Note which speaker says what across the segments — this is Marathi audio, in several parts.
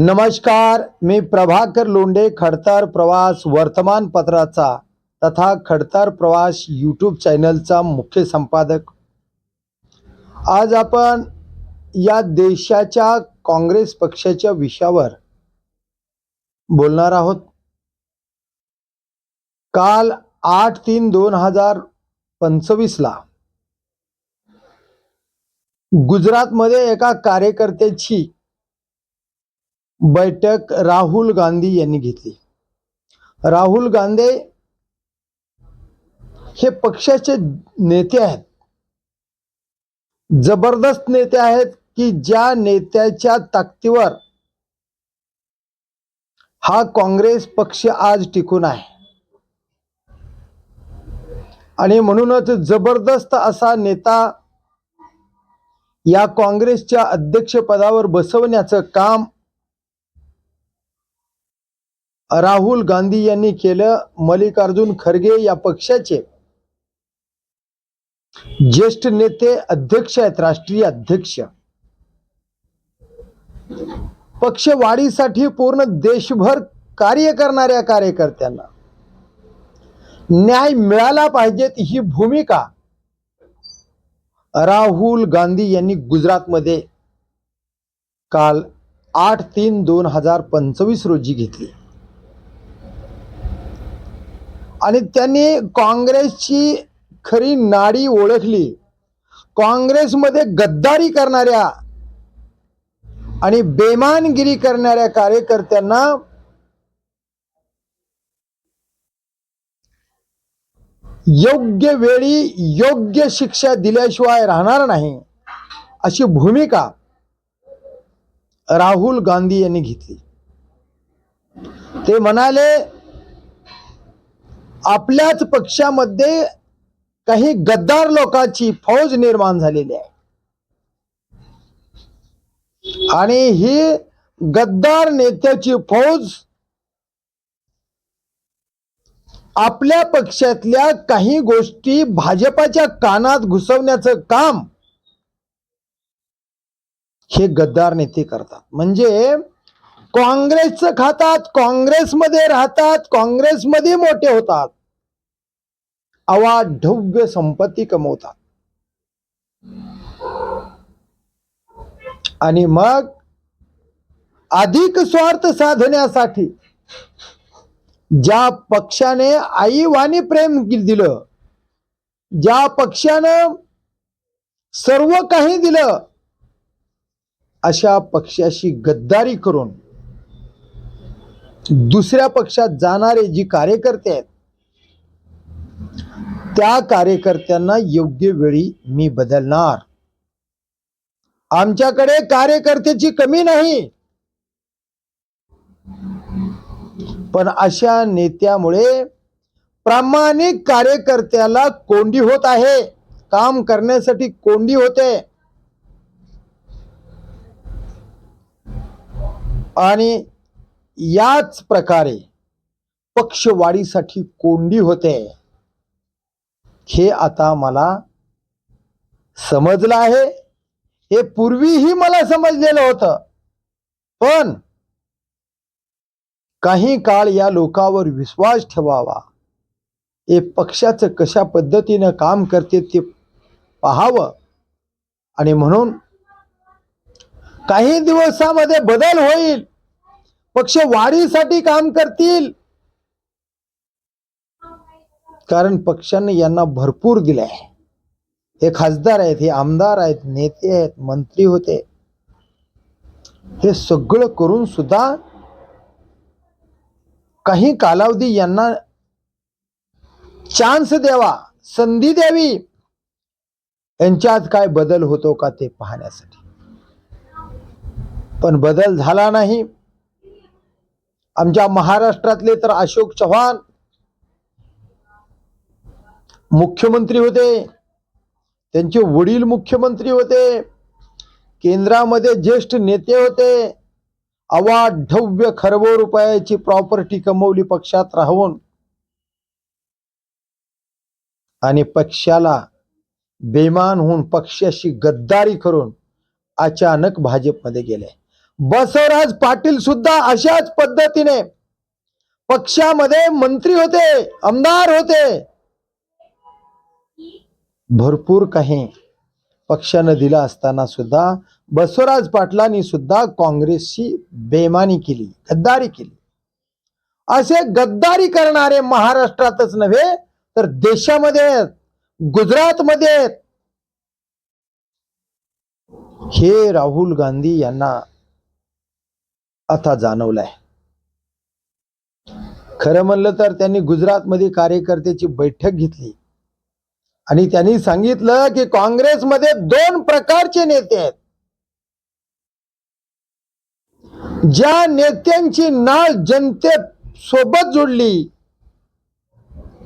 Speaker 1: नमस्कार मी प्रभाकर लोंढे खडतर प्रवास वर्तमानपत्राचा तथा खडतर प्रवास यूट्यूब चॅनलचा मुख्य संपादक. आज आपण या देशाच्या काँग्रेस पक्षाच्या विषयावर बोलणार आहोत. काल आठ तीन दोन हजार पंचवीसला गुजरातमध्ये एका कार्यकर्त्याची बैठक राहुल गांधी यांनी घेतली. राहुल गांधी हे पक्षाचे नेते आहेत. जबरदस्त नेते आहेत की ज्या नेत्याच्या ताकदीवर हा काँग्रेस पक्ष आज टिकून आहे. आणि म्हणूनच जबरदस्त असा नेता या काँग्रेसच्या अध्यक्षपदावर बसवण्याचं काम राहुल गांधी यांनी केलं मल्लिकार्जुन खरगे या पक्षाचे. ज्येष्ठ नेते अध्यक्ष आहेत राष्ट्रीय अध्यक्ष. पक्ष वाढीसाठी पूर्ण देशभर कार्य करणाऱ्या कार्यकर्त्यांना न्याय मिळाला पाहिजेत ही भूमिका राहुल गांधी यांनी गुजरातमध्ये काल आठ तीन दोन हजार पंचवीस रोजी घेतली. आणि त्यांनी काँग्रेसची खरी नाडी ओळखली. काँग्रेसमध्ये गद्दारी करणाऱ्या आणि बेमानगिरी करणाऱ्या कार्यकर्त्यांना योग्य वेळी योग्य शिक्षा दिल्याशिवाय राहणार नाही अशी भूमिका राहुल गांधी यांनी घेतली. ते म्हणाले आपल्याच पक्षामध्ये काही गद्दार लोकांची फौज निर्माण झालेली आहे. आणि ही गद्दार नेत्याची फौज आपल्या पक्षातल्या काही गोष्टी भाजपाच्या कानात घुसवण्याचं काम हे गद्दार नेते करतात. म्हणजे काँग्रेसचं खातात काँग्रेसमध्ये राहतात काँग्रेसमध्ये मोठे होतात. अवाढव्य संपत्ती कमवतात. आणि मग अधिक स्वार्थ साधण्यासाठी ज्या पक्षाने आईवानी प्रेम दिलं ज्या पक्षानं सर्व काही दिलं अशा पक्षाशी गद्दारी करून दुसऱ्या पक्षात जाणारे जी कार्यकर्ते आहेत त्या कार्यकर्त्यांना योग्य वेळी मी बदलणार. आमच्याकडे कार्यकर्त्याची कमी नाही. पण अशा नेत्यामुळे प्रामाणिक कार्यकर्त्याला कोंडी होत आहे. काम करण्यासाठी कोंडी होते. आणि याच प्रकारे पक्षवाढीसाठी कोंडी होते. हे आता मला समजलं आहे. हे पूर्वीही मला समजलेलं होतं. पण काही काळ या लोकावर विश्वास ठेवावा. हे पक्षाचं कशा पद्धतीनं काम करते ते पाहावं. आणि म्हणून काही दिवसामध्ये बदल होईल. पक्ष वाढीसाठी काम करतील. कारण पक्षाने यांना भरपूर दिले आहे हे खासदार आहेत हे आमदार आहेत नेते आहेत मंत्री होते. हे सगळं करून सुद्धा काही कालावधी यांना चान्स द्यावा संधी द्यावी. यांच्यात काय बदल होतो का ते पाहण्यासाठी. पण बदल झाला नाही. आमच्या महाराष्ट्रातले तर अशोक चव्हाण मुख्यमंत्री होते. त्यांचे वडील मुख्यमंत्री होते. केंद्रामध्ये ज्येष्ठ नेते होते. अवाढव्य खरबो रुपयाची प्रॉपर्टी कमवली पक्षात राहून. आणि पक्षाला बेमान होऊन पक्षाशी गद्दारी करून अचानक भाजपमध्ये गेले. बसवराज पाटील सुद्धा अशाच पद्धतीने पक्षामध्ये मंत्री होते आमदार होते. भरपूर काही पक्षानं दिलं असताना सुद्धा बसवराज पाटलांनी सुद्धा काँग्रेसची बेमानी केली गद्दारी केली. असे गद्दारी करणारे महाराष्ट्रातच नव्हे तर देशामध्ये गुजरातमध्ये हे राहुल गांधी यांना आता जाणवलाय. खरं म्हणलं तर त्यांनी गुजरातमध्ये कार्यकर्त्याची बैठक घेतली. आणि त्यांनी सांगितलं की काँग्रेसमध्ये दोन प्रकारचे नेते आहेत. ज्या नेत्यांची नाळ जनते सोबत जोडली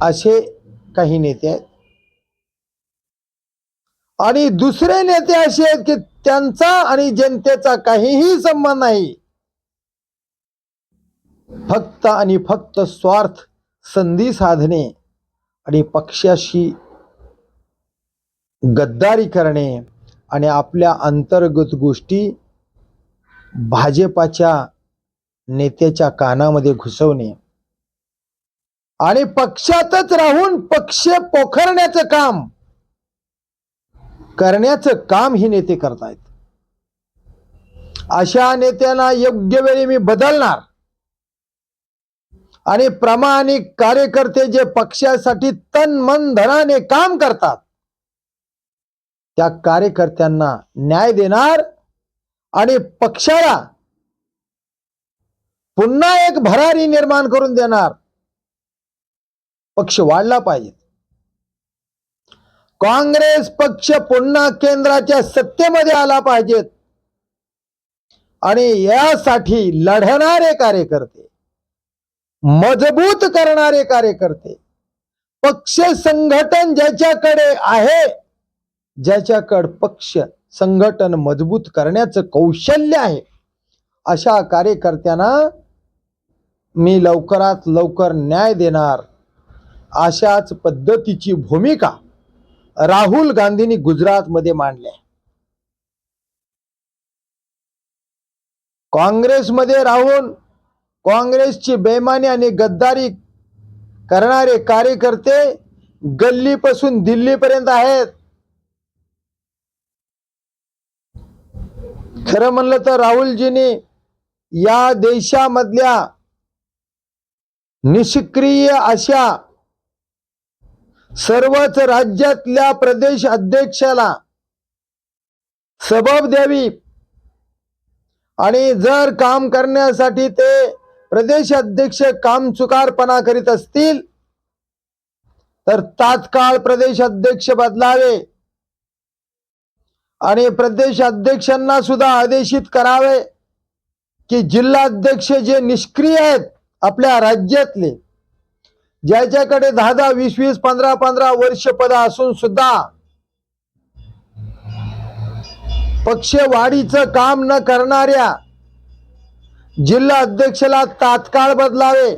Speaker 1: असे काही नेते आहेत. आणि दुसरे नेते असे आहेत की त्यांचा आणि जनतेचा काहीही संबंध नाही. फक्त आणि फक्त स्वार्थ संधी साधणे आणि पक्षाशी गद्दारी करणे आणि आपल्या अंतर्गत गोष्टी भाजपाच्या नेत्याच्या कानामध्ये घुसवणे. आणि पक्षातच राहून पक्ष पोखरण्याचं काम करण्याचं काम ही नेते करतायत. अशा नेत्यांना योग्य वेळी मी बदलणार. आणि प्रामाणिक कार्यकर्ते जे पक्षासाठी तन मन धनाने काम करतात त्या कार्यकर्त्यांना न्याय देणार आणि पक्षाला पुन्हा एक भरारी निर्माण करून देणार. पक्ष वाढला पाहिजे. काँग्रेस पक्ष पुन्हा केंद्राच्या सत्तेमध्ये आला पाहिजेत आणि यासाठी लढणारे कार्यकर्ते मजबूत करणारे कार्यकर्ते पक्ष संघटन ज्याच्याकडे आहे ज्याच्याकडे पक्ष संघटन मजबूत करण्याचं कौशल्य आहे अशा कार्यकर्त्यांना मी लवकरात लवकर न्याय देणार अशाच पद्धतीची भूमिका राहुल गांधींनी गुजरातमध्ये मांडली आहे. काँग्रेसमध्ये राहून काँग्रेसची बेमानी आणि गद्दारी करणारे कार्यकर्ते गल्लीपासून दिल्लीपर्यंत आहेत. खरं म्हणलं तर राहुलजींनी या देशामधल्या निष्क्रिय अशा सर्वच राज्यातल्या प्रदेश अध्यक्षाला सबब द्यावी. आणि जर काम करण्यासाठी ते प्रदेश अध्यक्ष काम चुकारपणा करीत असतील तर तात्काळ प्रदेश अध्यक्ष बदलावे. आणि प्रदेश अध्यक्षांना सुद्धा आदेशित करावे की जिल्हाध्यक्ष जे निष्क्रिय आहेत आपल्या राज्यातले ज्याच्याकडे दहा दहा वीस वीस पंधरा पंधरा वर्ष पद असून सुद्धा पक्ष वाढीचं काम न करणाऱ्या जिल्हा अध्यक्षाला तात्काळ बदलावे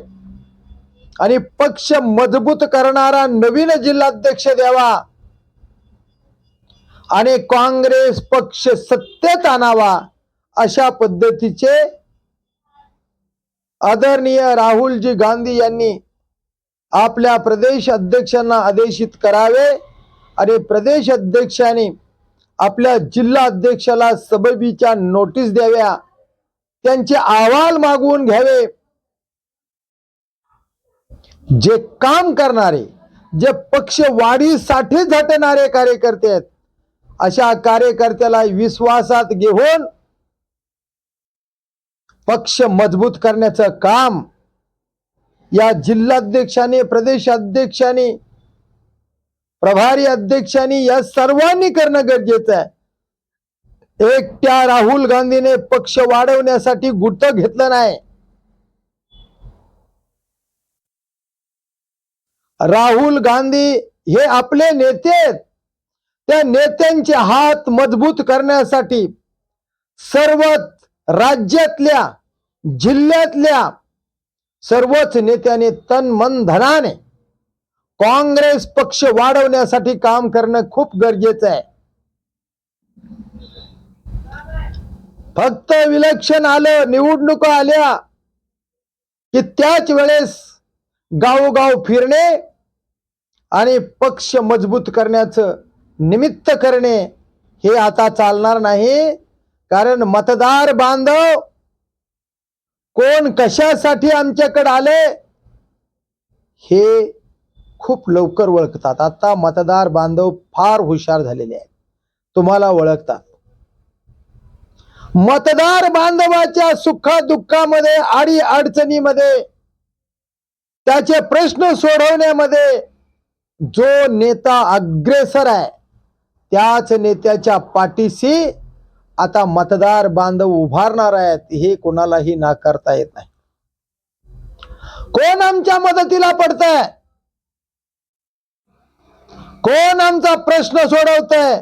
Speaker 1: आणि पक्ष मजबूत करणारा नवीन जिल्हाध्यक्ष द्यावा. आणि काँग्रेस पक्ष सत्तेत आणावा अशा पद्धतीचे आदरणीय राहुलजी गांधी यांनी आपल्या प्रदेश अध्यक्षांना आदेशित करावे आणि प्रदेश अध्यक्षांनी आपल्या जिल्हा अध्यक्षाला सबबीच्या नोटीस द्याव्या. त्यांचे अहवाल मागवून घ्यावे. जे काम करणारे जे पक्ष वाढीसाठी झटणारे कार्यकर्ते आहेत अशा कार्यकर्त्याला विश्वासात घेऊन पक्ष मजबूत करण्याचं काम या जिल्हाध्यक्षाने प्रदेश अध्यक्षाने प्रभारी अध्यक्षांनी या सर्वांनी करणं गरजेचं आहे. एकट्या राहुल गांधीने पक्ष वाढवण्यासाठी गुट घेतलं नाही. राहुल गांधी हे आपले नेते आहेत. त्या नेत्यांचे हात मजबूत करण्यासाठी सर्वच राज्यातल्या जिल्ह्यातल्या सर्वच नेत्याने तन मन धनाने काँग्रेस पक्ष वाढवण्यासाठी काम करणं खूप गरजेचं आहे. फक्त विलक्षण आलं निवडणुका आल्या की त्याच वेळेस गावोगाव फिरणे आणि पक्ष मजबूत करण्याचं निमित्त करणे हे आता चालणार नाही. कारण मतदार बांधव कोण कशासाठी आमच्याकडे आले हे खूप लवकर ओळखतात. आता मतदार बांधव फार हुशार झालेले आहेत. तुम्हाला ओळखतात. मतदार बांधवाच्या सुखा दुःखामध्ये आडी अडचणीमध्ये त्याचे प्रश्न सोडवण्यामध्ये जो नेता अग्रेसर आहे त्याच नेत्याच्या पाठीशी आता मतदार बांधव उभारणार आहेत हे कोणालाही नाकारता येत नाही. कोण आमच्या मदतीला पडतंय? कोण आमचा प्रश्न सोडवतंय?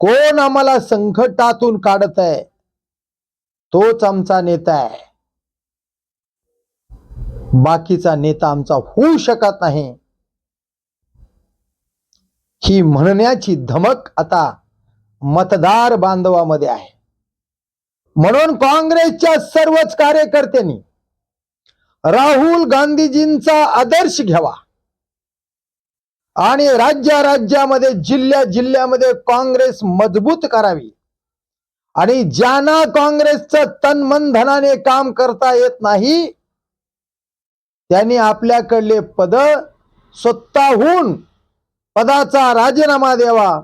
Speaker 1: कोण आम्हाला संकटातून काढत आहे तोच आमचा नेता आहे. बाकीचा नेता आमचा होऊ शकत नाही. ही म्हणण्याची धमक आता मतदार बांधवामध्ये आहे. म्हणून काँग्रेसच्या सर्वच कार्यकर्त्यांनी राहुल गांधीजींचा आदर्श घ्यावा. आणि राज्या राज्यामध्ये जिल्ह्या जिल्ह्यामध्ये काँग्रेस मजबूत करावी. आणि ज्यांना काँग्रेसचं तन मन धनाने काम करता येत नाही त्यांनी आपल्याकडले पद स्वतःहून पदाचा राजीनामा द्यावा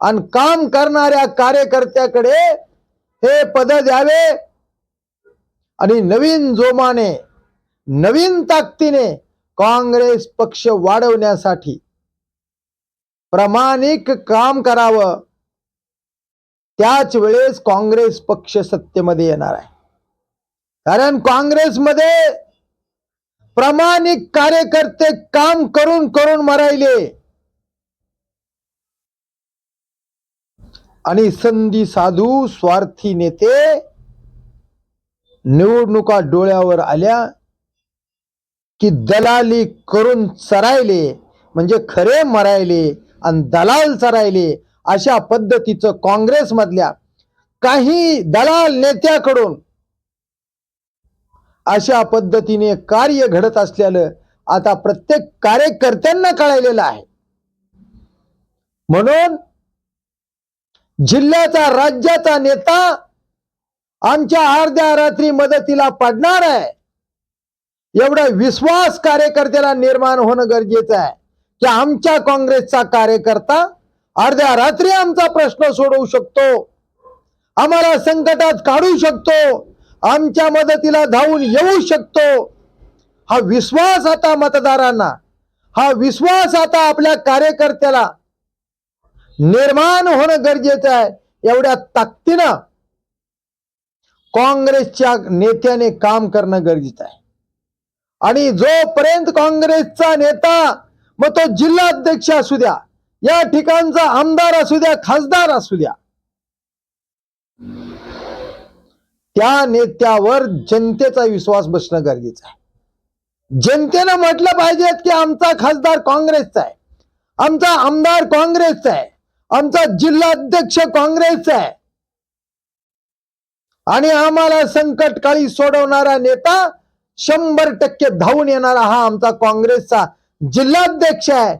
Speaker 1: आणि काम करणाऱ्या कार्यकर्त्याकडे हे पद द्यावे. आणि नवीन जोमाने नवीन ताकदीने काँग्रेस पक्ष वाढवण्यासाठी प्रामाणिक काम करावं. त्याच वेळेस काँग्रेस पक्ष सत्तेमध्ये येणार आहे. कारण काँग्रेसमध्ये प्रामाणिक कार्यकर्ते काम करून करून मरायले. आणि संधी साधू स्वार्थी नेते निवडणुका डोळ्यावर आल्या की दलाली करून चरायले. म्हणजे खरे मरायले. आणि दलाल चरायले अशा पद्धतीचं काँग्रेसमधल्या काही दलाल नेत्याकडून अशा पद्धतीने कार्य घडत असल्यानं आता प्रत्येक कार्यकर्त्यांना कळालेलं आहे. म्हणून जिल्ह्याचा राज्याचा नेता आमच्या अर्ध्या रात्री मदतीला पडणार आहे. एवढा विश्वास कार्यकर्त्याला निर्माण होणं गरजेचं आहे. की आमच्या काँग्रेसचा कार्यकर्ता अर्ध्या रात्री आमचा प्रश्न सोडवू शकतो. आम्हाला संकटात काढू शकतो. आमच्या मदतीला धावून येऊ शकतो. हा विश्वास आता मतदारांना हा विश्वास आता आपल्या कार्यकर्त्याला निर्माण होणं गरजेचं आहे एवढ्या ताकदीनं काँग्रेसच्या नेत्याने काम करणं गरजेचं आहे. आणि जोपर्यंत काँग्रेसचा नेता मग तो जिल्हाध्यक्ष असू द्या या ठिकाणचा आमदार असू द्या खासदार असू द्या. त्या नेत्यावर जनतेचा विश्वास बसणं गरजेचं आहे. जनतेनं म्हटलं पाहिजे की आमचा खासदार काँग्रेसचा आहे. आमचा आमदार काँग्रेसचा आहे. आमचा जिल्हाध्यक्ष काँग्रेसचा आहे. आणि आम्हाला संकटकाळी सोडवणारा नेता शंभर टक्के धावून येणारा हा आमचा काँग्रेसचा जिल्हाध्यक्ष आहे.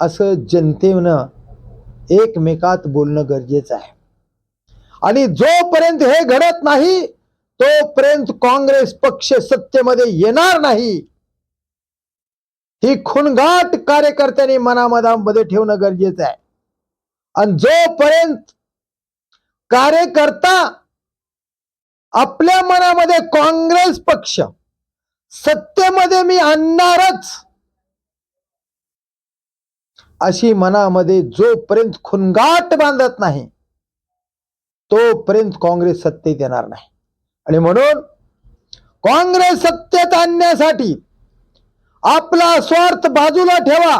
Speaker 1: असं जनतेनं एकमेकात बोलणं गरजेचं आहे. आणि जोपर्यंत हे घडत नाही तोपर्यंत काँग्रेस पक्ष सत्तेमध्ये येणार नाही. ही खुणगाट कार्यकर्त्यांनी मनामनामध्ये ठेवणं गरजेचं आहे. आणि जोपर्यंत कार्यकर्ता आपल्या मनामध्ये काँग्रेस पक्ष सत्तेमध्ये मी आणणारच अशी मनामध्ये जोपर्यंत खुणगाट बांधत नाही तोपर्यंत काँग्रेस सत्तेत येणार नाही. आणि म्हणून काँग्रेस सत्तेत आणण्यासाठी आपला स्वार्थ बाजूला ठेवा.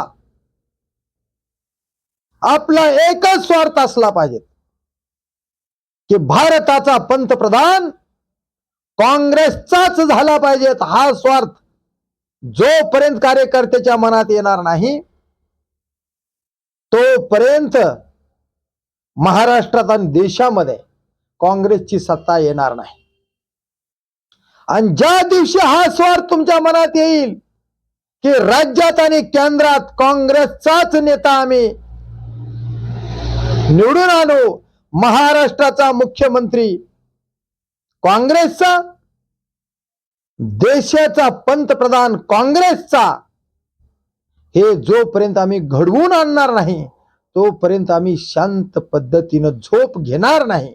Speaker 1: आपला एकच स्वार्थ असला पाहिजे की भारताचा पंतप्रधान काँग्रेसचाच झाला पाहिजेत हा स्वार्थ जोपर्यंत कार्यकर्त्याच्या मनात येणार नाही तोपर्यंत महाराष्ट्रात आणि देशामध्ये काँग्रेसची सत्ता येणार नाही. आणि ज्या दिवशी हा स्वार तुमच्या मनात येईल की राज्यात आणि केंद्रात काँग्रेसचाच नेता आम्ही निवडून आणू महाराष्ट्राचा मुख्यमंत्री काँग्रेसचा देशाचा पंतप्रधान काँग्रेसचा हे जोपर्यंत आम्ही घडवून आणणार नाही तोपर्यंत आम्ही शांत पद्धतीनं झोप घेणार नाही.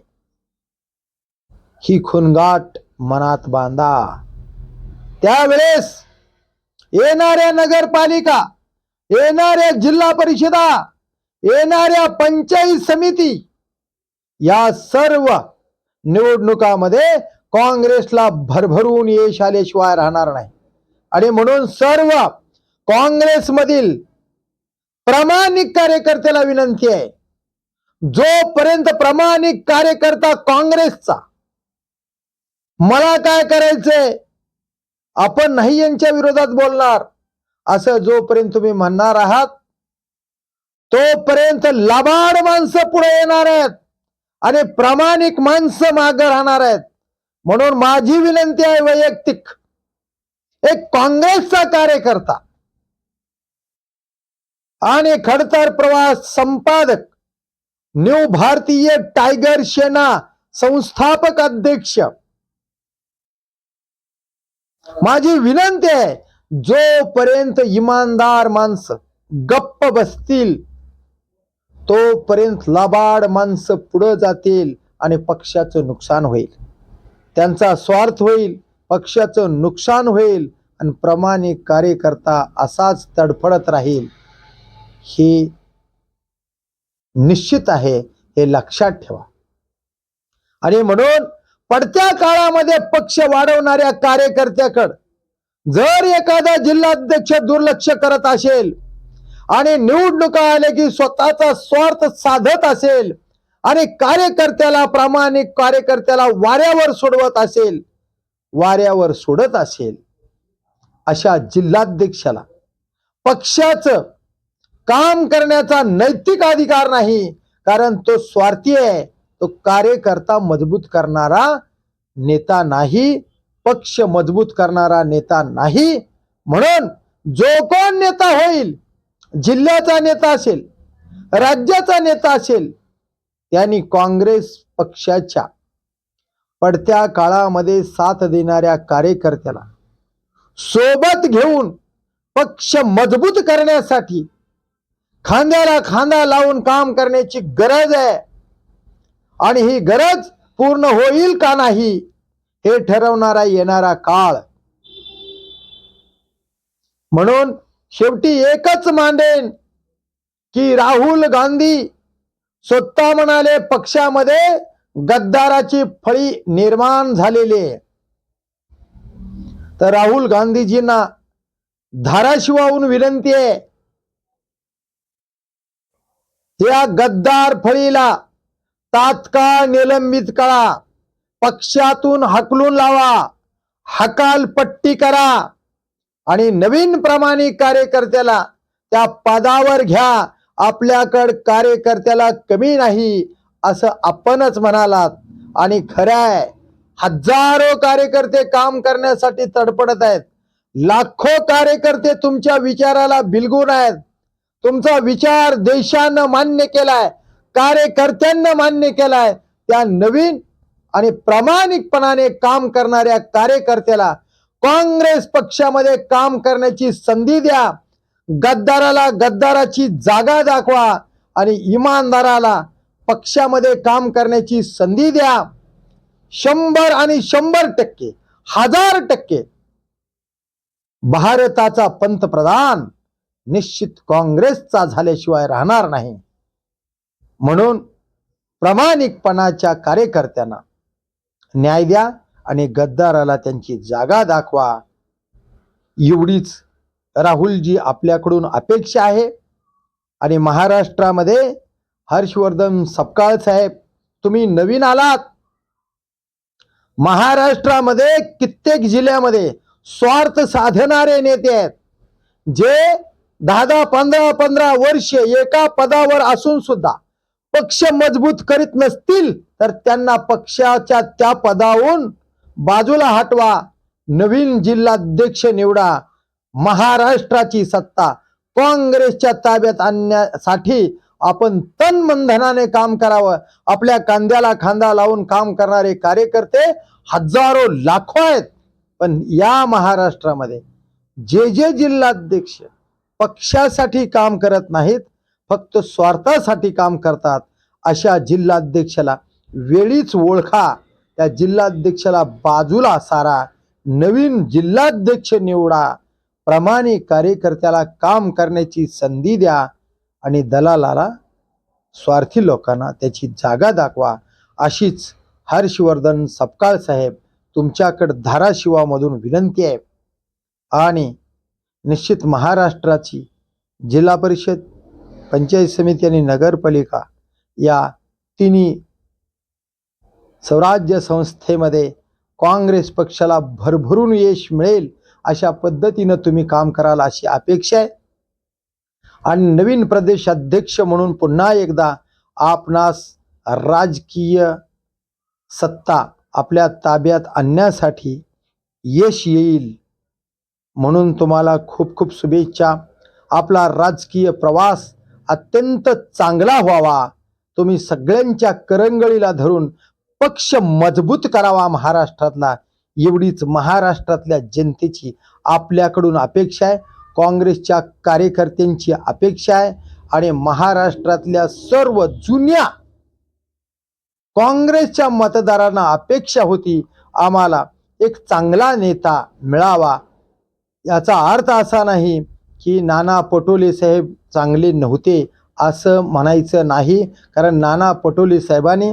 Speaker 1: ही खुनगाट मनात बांधा. त्यावेळेस येणाऱ्या नगरपालिका येणाऱ्या जिल्हा परिषदा येणाऱ्या पंचायत समिती या सर्व निवडणुकामध्ये काँग्रेसला भरभरून यश आल्याशिवाय राहणार नाही. आणि म्हणून सर्व काँग्रेसमधील प्रामाणिक कार्यकर्त्याला विनंती आहे. जोपर्यंत प्रामाणिक कार्यकर्ता काँग्रेसचा मला काय करायचंय? आपण नाही यांच्या विरोधात बोलणार असं जोपर्यंत तुम्ही म्हणणार आहात तोपर्यंत लबाड माणसं पुढे येणार आहेत आणि प्रामाणिक माणसं मागे राहणार आहेत. म्हणून माझी विनंती आहे वैयक्तिक एक काँग्रेसचा कार्यकर्ता आणि खडतर प्रवास संपादक न्यू भारतीय टायगर सेना संस्थापक अध्यक्ष. माझी विनंती आहे जोपर्यंत इमानदार माणसं गप्प बसतील तोपर्यंत लबाड माणसं पुढे जातील आणि पक्षाचं नुकसान होईल. त्यांचा स्वार्थ होईल पक्षाचं नुकसान होईल आणि प्रामाणिक कार्यकर्ता असाच तडफडत राहील. ही निश्चित आहे हे लक्षात ठेवा. आणि म्हणून पडत्या काळामध्ये पक्ष वाढवणाऱ्या कार्यकर्त्याकडं जर एखादा जिल्हाध्यक्ष दुर्लक्ष करत असेल आणि निवडणुका आले की स्वतःचा स्वार्थ साधत असेल आणि कार्यकर्त्याला प्रामाणिक कार्यकर्त्याला वाऱ्यावर सोडवत असेल वाऱ्यावर सोडत असेल अशा जिल्हाध्यक्षाला पक्षाचं काम करण्याचा नैतिक अधिकार नाही कारण तो स्वार्थी आहे. तो कार्यकर्ता मजबूत करणारा नेता नाही पक्ष मजबूत करणारा नेता नाही. म्हणून जो कोण नेता होईल जिल्ह्याचा नेता असेल राज्याचा नेता असेल त्यांनी काँग्रेस पक्षाच्या पडत्या काळामध्ये साथ देणाऱ्या कार्यकर्त्याला सोबत घेऊन पक्ष मजबूत करण्यासाठी खांद्याला खांदा लावून काम करण्याची गरज आहे. आणि ही गरज पूर्ण होईल का नाही हे ठरवणारा येणारा काळ. म्हणून शेवटी एकच मांडेन की राहुल गांधी स्वतः म्हणाले पक्षामध्ये गद्दाराची फळी निर्माण झालेली आहे. तर राहुल गांधीजींना धाराशिवाहून विनंती आहे या गद्दार फळीला तात्काळ निलंबित करा. पक्षातून हकलून लावा. हकालपट्टी करा. आणि नवीन प्रामाणिक कार्यकर्त्याला त्या पदावर घ्या. आपल्याकड कार्यकर्त्याला कमी नाही असं आपणच म्हणालात. आणि खरं आहे हजारो कार्यकर्ते काम करण्यासाठी तडपडत आहेत. लाखो कार्यकर्ते तुमच्या विचाराला बिलगून आहेत. तुमचा विचार देशानं मान्य केलाय कार्यकर्त्यांना मान्य केलाय त्या नवीन आणि प्रामाणिकपणाने काम करणाऱ्या कार्यकर्त्याला काँग्रेस पक्षामध्ये काम करण्याची संधी द्या. गद्दाराला गद्दाराची जागा दाखवा आणि इमानदाराला पक्षामध्ये काम करण्याची संधी द्या. शंभर आणि शंभर टक्के हजार टक्के भारताचा पंतप्रधान निश्चित काँग्रेसचा झाल्याशिवाय राहणार नाही. म्हणून प्रामाणिकपणाच्या कार्यकर्त्यांना न्याय द्या आणि गद्दाराला त्यांची जागा दाखवा. एवढीच राहुलजी आपल्याकडून अपेक्षा आहे. आणि महाराष्ट्रामध्ये हर्षवर्धन सपकाळ साहेब तुम्ही नवीन आलात. महाराष्ट्रामध्ये कित्येक जिल्ह्यामध्ये स्वार्थ साधणारे नेते आहेत. जे दहा दहा पंधरा पंधरा वर्ष एका पदावर असून सुद्धा पक्ष मजबूत करीत नसतील तर त्यांना पक्षाच्या त्या पदावरून बाजूला हटवा. नवीन जिल्हाध्यक्ष निवडा. महाराष्ट्राची सत्ता. काँग्रेसच्या ताब्यात आणण्यासाठी आपण तन मनधनाने काम करावं. आपल्या कांद्याला खांदा लावून काम करणारे कार्यकर्ते हजारो लाखो आहेत. पण या महाराष्ट्रामध्ये जे जे जिल्हाध्यक्ष पक्षासाठी काम करत नाहीत फक्त स्वार्थासाठी काम करतात अशा जिल्हाध्यक्षाला वेळीच ओळखा. त्या जिल्हाध्यक्षाला बाजूला सारा. नवीन जिल्हाध्यक्ष निवडा. प्रामाणिक कार्यकर्त्याला काम करण्याची संधी द्या आणि दलालाला स्वार्थी लोकांना त्याची जागा दाखवा. अशीच हर्षवर्धन सपकाळ साहेब तुमच्याकडे धाराशिवामधून विनंती आहे. आणि निश्चित महाराष्ट्राची जिल्हा परिषद पंचायत समिती आणि नगरपालिका या तिन्ही स्वराज्य संस्थेमध्ये काँग्रेस पक्षाला भरभरून यश मिळेल अशा पद्धतीनं तुम्ही काम कराल अशी अपेक्षा आहे. आणि नवीन प्रदेश अध्यक्ष म्हणून पुन्हा एकदा आपणास राजकीय सत्ता आपल्या ताब्यात आणण्यासाठी यश येईल. म्हणून तुम्हाला खूप खूप शुभेच्छा. आपला राजकीय प्रवास अत्यंत चांगला व्हावा. तुम्ही सगळ्यांच्या करंगळीला धरून पक्ष मजबूत करावा महाराष्ट्रातला. एवढीच महाराष्ट्रातल्या जनतेची आपल्याकडून अपेक्षा आहे. काँग्रेसच्या कार्यकर्त्यांची अपेक्षा आहे. आणि महाराष्ट्रातल्या सर्व जुन्या काँग्रेसच्या मतदारांना अपेक्षा होती. आम्हाला एक चांगला नेता मिळावा. याचा अर्थ असा नाही की नाना पटोले साहेब चांगले नव्हते असं म्हणायचं नाही. कारण नाना पटोले साहेबांनी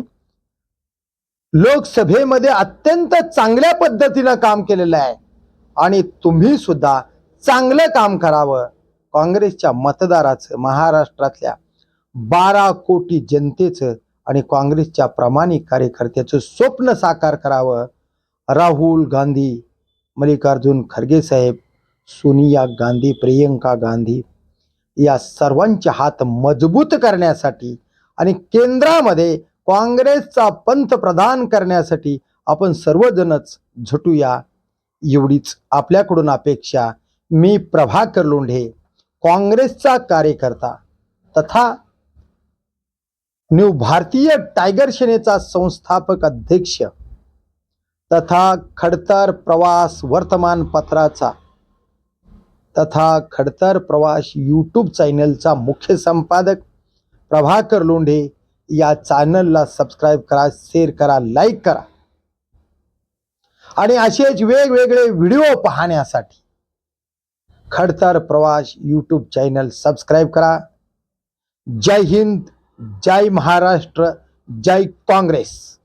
Speaker 1: लोकसभेमध्ये अत्यंत चांगल्या पद्धतीनं काम केलेलं आहे. आणि तुम्ही सुद्धा चांगलं काम करावं. काँग्रेसच्या मतदाराचं महाराष्ट्रातल्या बारा कोटी जनतेचं आणि काँग्रेसच्या प्रामाणिक कार्यकर्त्याचं स्वप्न साकार करावं. राहुल गांधी मल्लिकार्जुन खरगे साहेब सोनिया गांधी प्रियंका गांधी या सर्वांचे हात मजबूत करण्यासाठी आणि केंद्रामध्ये काँग्रेसचा पंतप्रधान करण्यासाठी आपण सर्वजणच झटूया. एवढीच आपल्याकडून अपेक्षा. मी प्रभाकर लोंढे काँग्रेसचा कार्यकर्ता. तथा न्यू भारतीय टायगर सेनेचा संस्थापक अध्यक्ष. तथा खडतर प्रवास वर्तमानपत्राचा. तथा खडतर प्रवास यूट्यूब चॅनलचा मुख्य संपादक प्रभाकर लोंढे या चॅनलला सबस्क्राईब करा शेअर करा लाईक करा. आणि असेच वेगवेगळे व्हिडिओ पाहण्यासाठी खडतर प्रवास यूट्यूब चॅनल सबस्क्राईब करा. जय हिंद जय महाराष्ट्र जय काँग्रेस.